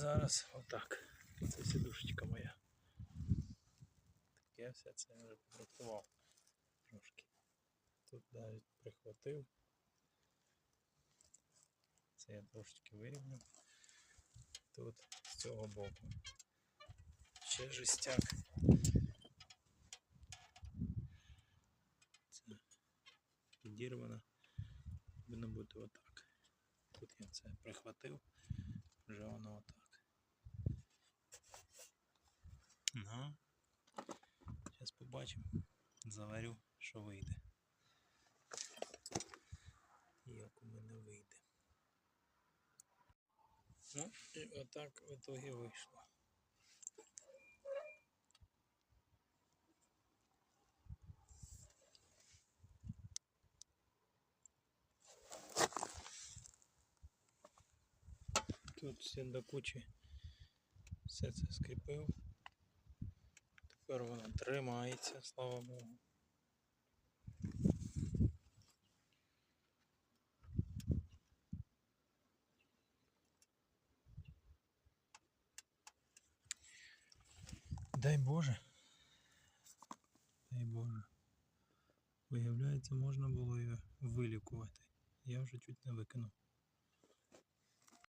Зараз отак. Це сідушечка моя. Так я все це вже підготував трошки. Тут навіть прихватив. Це я трошечки вирівняв. Тут з цього боку. Ще жестяк. Це підірвано. Повинно бути отак. Тут я це прихватив, вже воно отак. Ну, зараз побачимо, заварю, що вийде. Як у мене вийде. Ну, і отак в итогі вийшло. Тут все до кучі все це скріпив. Тепер воно тримається, слава Богу. Дай Боже. Дай Боже. Виявляється, можна було її вилікувати. Я вже чуть не викинув.